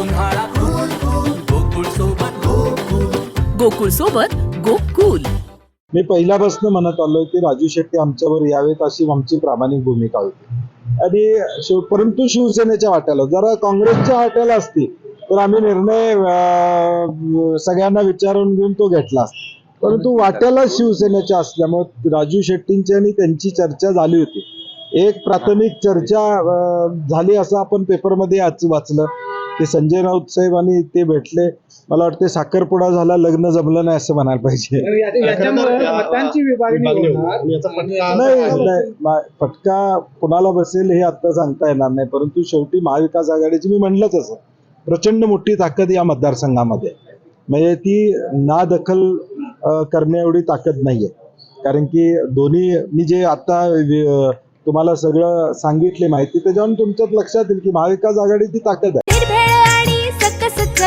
उन्हाळा गोकुळ सोबत गोकुल. गोकुळ सोबत गोकुल. मी पहिल्यापासून म्हणत आलोय की राजू शेट्टी आमच्यावर यावेत अशी आमची प्रामाणिक भूमिका होती. आणि परंतु शिवसेनेच्या वाट्याला जरा काँग्रेसच्या वाट्याला असती तर आम्ही निर्णय सगळ्यांना विचारून घेऊन तो घेतला परंतु वाट्याला शिवसेनेच्या असल्यामुळे राजू शेट्टींची आणि त्यांची चर्चा झाली होती. एक प्राथमिक चर्चा झाली असं आपण पेपरमध्ये आज वाचलं. की संजय राऊत साहेब आणि ते भेटले. मला वाटते साखरपुडा झाला लग्न जमलं नाही असं म्हणायला पाहिजे. नाही नाही मा- फटका कुणाला बसेल हे आता सांगता येणार नाही. परंतु शेवटी महाविकास आघाडीची मी म्हणलंच असं. प्रचंड मोठी ताकद या मतदारसंघामध्ये. म्हणजे ती ना दखल करण्या एवढी ताकद नाहीये. कारण की दोन्ही मी जे आता तुम्हाला सगळं सांगितले माहिती त्याच्यावरून तुमच्यात लक्षात येईल की महाविकास आघाडीची ताकद आहे.